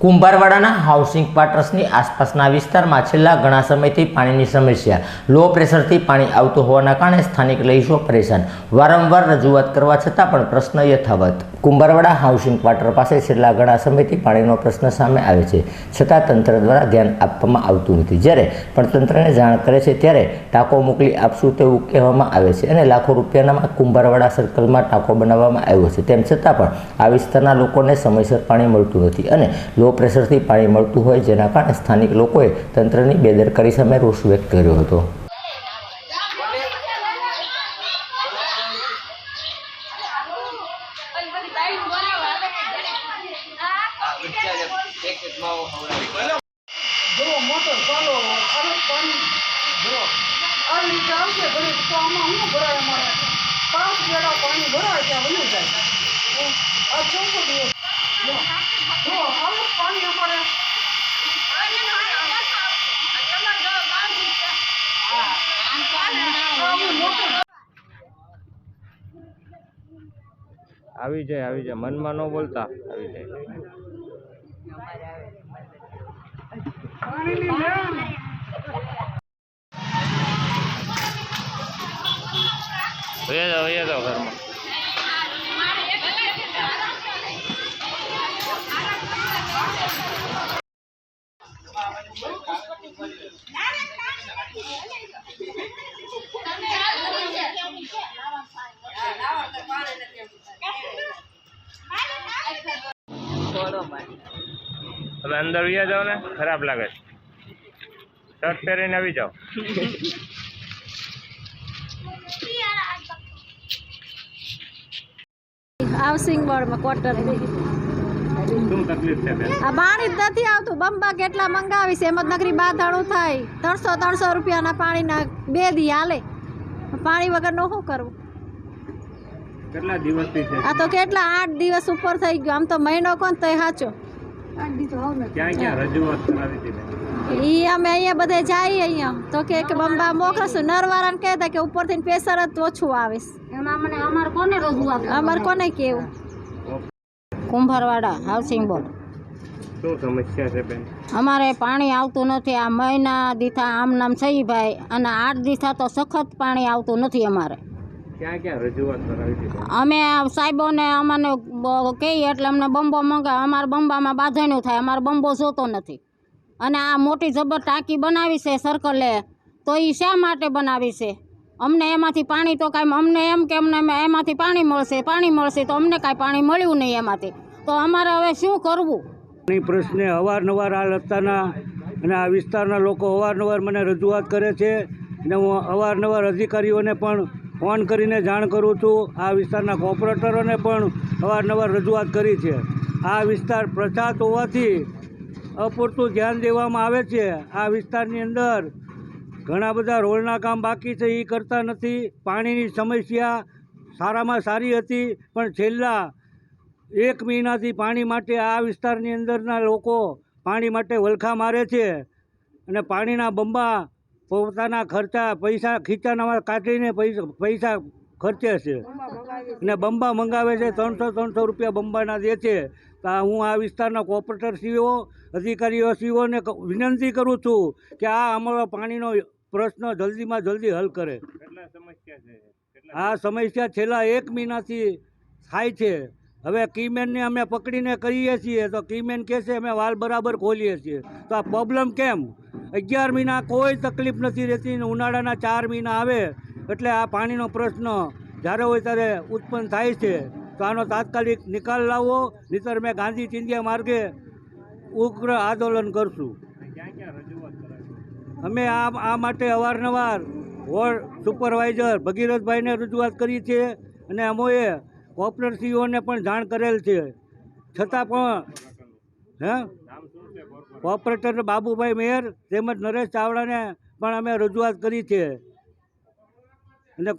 કુંભારવાડાના housing ક્વાર્ટર્સની આસપાસના વિસ્તારમાં છેલ્લા ઘણા સમયથી પાણીની સમસ્યા. લો પ્રેશરથી પાણી આવતું હોવાના કારણે સ્થાનિક રહીશો પરેશાન વારંવાર રજૂઆત કરવા છતાં પણ પ્રશ્ન યથાવત. કુંભારવાડા હાઉસિંગ ક્વાર્ટર પાસે છેલ્લા ઘણા સમયથી પાણીનો પ્રશ્ન સામે આવે છે. છતાં તંત્ર દ્વારા ધ્યાન આપવામાં આવતું નથી. જ્યારે પણ તંત્રને જાણ કરે છે, ત્યારે ટાંકો મોકલી આપશું તેવું કહેવામાં આવે છે અને લાખો રૂપિયાના કુંભારવાડા સર્કલમાં ટાંકો બનાવવામાં આવ્યો છે. તેમ છતાં પણ આ વિસ્તારના લોકોને સમયસર પાણી મળતું નથી અને લો પ્રેશરથી પાણી મળતું હોય, જેના કારણે સ્થાનિક લોકોએ તંત્રની બેદરકારી સામે રોષ વ્યક્ત કર્યો હતો. જુઓ મોટર ચાલો અરે પાણી જો આ રીતે આવશે ઘડી તો આમાં શું ભરાય અમારે પાંચ ગેડા પાણી ભરાય ત્યાં વયું જાય આ ચોખ્ખો દિવસ જો જુઓ પાણી અમારે આવી જાય આવી જાય. મનમાં ન બોલતા. આવી જાય. પાણીની લેણ વયા જાઓ વયા જાઓ ઘરમાં તમે અંદર વ્યા જાઓ ને ખરાબ લાગે છે. શર્ટ પહેરીને આવી જાઓ. હાઉસિંગ બોર્ડમાં ક્વાર્ટર શું તકલીફ છે બેન? આ પાણી જ નથી આવતું. બંબા કેટલા મંગાવી છે? એમ જ થાય. ત્રણસો ત્રણસો રૂપિયાના પાણીના બે દી હાલે. પાણી વગરનું શું કરવું? કેટલા દિવસથી છે? આ તો કેટલા આઠ દિવસ ઉપર થઈ ગયો. આમ તો મહિનો કોણ તો સાચો ઈ અમે અહીંયા બધે જઈએ અહીંયા. તો કે બંબા મોકલશું નરવાળાને કહેતા કે ઉપરથી પ્રેશર જ ઓછું આવે. છે અમારે કોને કેવું? Kumbharwada housing board. શું સમસ્યા છે બેન? અમારે પાણી આવતું નથી. આ મહિના દીથા આમ નામ સહી ભાઈ. અને આઠ દીથા તો સખત પાણી આવતું નથી અમારે. ક્યાં ક્યાં રજૂઆત કરાવી હતી? અમે સાહેબોને અમને કહીએ એટલે અમને બંબો મંગાવે અમારે બંબામાં બાંધણું થાય. અમારો બંબો જોતો નથી. અને આ મોટી જબર ટાંકી બનાવી છે સર્કલે તો એ શા માટે બનાવી છે? અમને એમાંથી પાણી તો કાંઈ અમને એમ કે અમને એમાંથી પાણી મળશે પાણી મળશે તો અમને કાંઈ પાણી મળ્યું નહીં એમાંથી. તો અમારે હવે શું કરવું? પ્રશ્ને અવારનવાર આ લગતાના અને આ વિસ્તારના લોકો અવારનવાર મને રજૂઆત કરે છે. અને હું અવારનવાર અધિકારીઓને પણ ફોન કરીને જાણ કરું છું. આ વિસ્તારના કોર્પોરેટરોને પણ અવારનવાર રજૂઆત કરી છે. આ વિસ્તાર પ્રસાદ હોવાથી અપૂરતું ધ્યાન દેવામાં આવે છે. આ વિસ્તારની અંદર ઘણા બધા રોડના કામ બાકી છે, એ કરતા નથી. પાણીની સમસ્યા સારામાં સારી હતી, પણ છેલ્લા એક મહિનાથી પાણી માટે આ વિસ્તારની અંદરના લોકો પાણી માટે વલખા મારે છે અને પાણીના બંબા પોતાના ખર્ચા પૈસા ખીચાનામાં કાઢીને પૈસા પૈસા ખર્ચે છે. અને બંબા મંગાવે છે ત્રણસો ત્રણસો રૂપિયા બંબાના દે છે. તો આ હું આ વિસ્તારના કોર્પોરેટર સીઓ અધિકારીઓ સીઓને વિનંતી કરું છું કે આ અમારો પાણીનો પ્રશ્ન જલ્દીમાં જલ્દી હલ કરે. કેટલા સમસ્યા છે? કેટલા આ સમસ્યા છેલ્લા એક મહિનાથી થાય છે. હવે કીમેનને અમે પકડીને કરીએ છીએ તો કીમેન કહે છે અમે વાલ બરાબર ખોલીએ છીએ. તો આ પ્રોબ્લેમ કેમ? અગિયાર મહિના કોઈ તકલીફ નથી રહેતી ને ઉનાળાના ચાર મહિના આવે એટલે આ પાણીનો પ્રશ્ન જ્યારે હોય ત્યારે ઉત્પન્ન થાય છે. તો આનો તાત્કાલિક નિકાલ લાવો, નહીતર મેં ગાંધી ચિંધિયા માર્ગે ઉગ્ર આંદોલન કરશું. અમે આ આ માટે અવારનવાર વોર્ડ સુપરવાઇઝર ભગીરથભાઈને રજૂઆત કરી છે અને અમોએ કોઓપરેટિવોને પણ જાણ કરેલ છે. છતાં પણ હે? કોઓપરેટર બાબુભાઈ મેયર તેમજ નરેશ ચાવડાને પણ અમે રજૂઆત કરી છે. અને